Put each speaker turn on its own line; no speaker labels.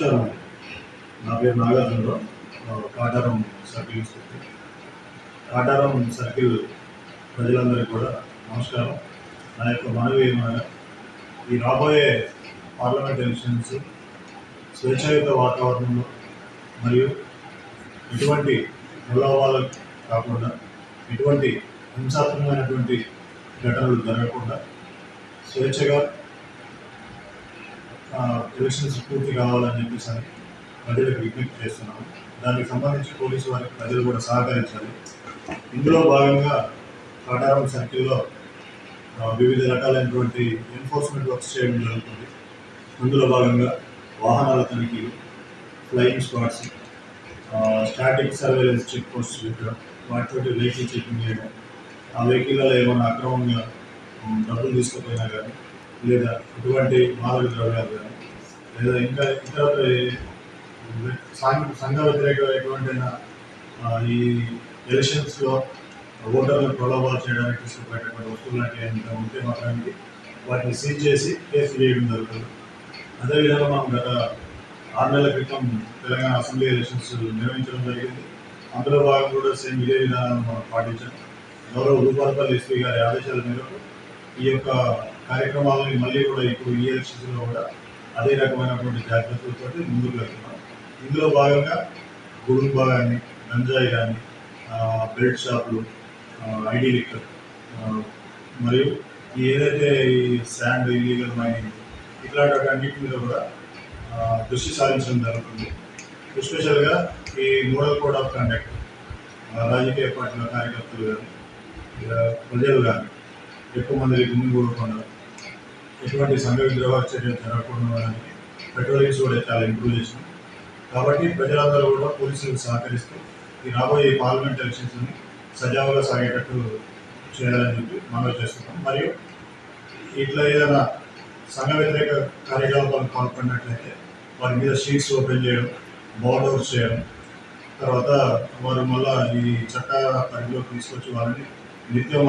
పేరు Nagarjuna Rao. Kataram circle inspector Kataram circle ప్రజలందరికీ కూడా నమస్కారం. నా యొక్క మనవి ఏమనగా ఈ రాబోయే పార్లమెంట్ ఎలక్షన్స్ స్వేచ్ఛాయుత వాతావరణంలో మరియు ఎటువంటి ప్రభావాలు కాకుండా ఎటువంటి హింసాత్మకమైనటువంటి ఘటనలు జరగకుండా స్వేచ్ఛగా ఎలక్షన్స్ పూర్తి కావాలని చెప్పేసి అని ప్రజలకు విజ్ఞప్తి చేస్తున్నాము. దానికి సంబంధించి పోలీసు వారికి ప్రజలు కూడా సహకరించాలి. ఇందులో భాగంగా కాటారం సర్కిల్లో వివిధ రకాలైనటువంటి ఎన్ఫోర్స్మెంట్ వర్క్స్ చేయడం జరుగుతుంది. అందులో భాగంగా వాహనాల తనిఖీలు flying squads static surveillance check post పెట్టడం వాటితోటి వెహికల్ చెకింగ్ చేయడం ఆ వెహికల్లో ఏమైనా అక్రమంగా డబ్బులు తీసుకుపోయినా కానీ లేదా ఎటువంటి మాదక ద్రవ్యాలు కానీ లేదా ఇంకా ఇతర సంఘ సంఘ వ్యతిరేకమైనటువంటి ఈ ఎలక్షన్స్లో ఓటర్లను ప్రలోభాలు చేయడానికి తీసుకుపోయేటువంటి వస్తువులు లాంటివి ఏమైనా ఉంటే మాత్రానికి వాటిని సీజ్ చేసి కేసు చేయడం జరుగుతుంది. అదేవిధంగా మనం గత ఆరు నెలల క్రితం తెలంగాణ అసెంబ్లీ ఎలక్షన్స్ నిర్వహించడం జరిగింది. అందులో భాగం కూడా సేమ్ ఇదే విధానాన్ని మనం పాటించాం. గౌరవ రూపాలపల్లి ఎస్పీ గారి ఆదేశాల మేరకు ఈ యొక్క కార్యక్రమాలని మళ్ళీ కూడా ఇప్పుడు ఈ ఎలక్షన్స్లో కూడా అదే రకమైనటువంటి జాగ్రత్తలతో ముందుకు వెళ్తున్నాం. ఇందులో భాగంగా గుడుంబా కానీ గంజాయి కానీ బెల్ట్ షాపులు ఐడి లిక్కర్ మరియు ఈ ఏదైతే ఈ శాండ్ ఇల్లీగల్ మైనింగ్ ఇట్లాంటి అన్నిటి మీద కూడా దృష్టి సాధించడం జరుగుతుంది. ఎస్పెషల్గా ఈ మోడల్ కోడ్ ఆఫ్ కండక్ట్ రాజకీయ పార్టీల కార్యకర్తలు కానీ ప్రజలు కానీ ఎక్కువ మంది గుమిగూడకుండా ఎటువంటి సంఘ విద్రోహ చర్యలు జరగకుండా పెట్రోలింగ్స్ కూడా చాలా ఇంప్రూవ్ చేసినాం కాబట్టి ప్రజలందరూ కూడా పోలీసులకు సహకరిస్తూ ఈ రాబోయే పార్లమెంట్ ఎలక్షన్స్ని సజావుగా సాగేటట్టు చేయాలని చెప్పి మనవి చేస్తున్నాం. మరియు ఇట్లా ఏదైనా సంఘ వ్యతిరేక కార్యకలాపాలు పాల్పడినట్లయితే వారి మీద షీట్స్ ఓపెన్ చేయడం బోర్డర్స్ చేయడం తర్వాత వారు మళ్ళీ ఈ చట్ట పరిధిలోకి తీసుకొచ్చి వారిని నిత్యం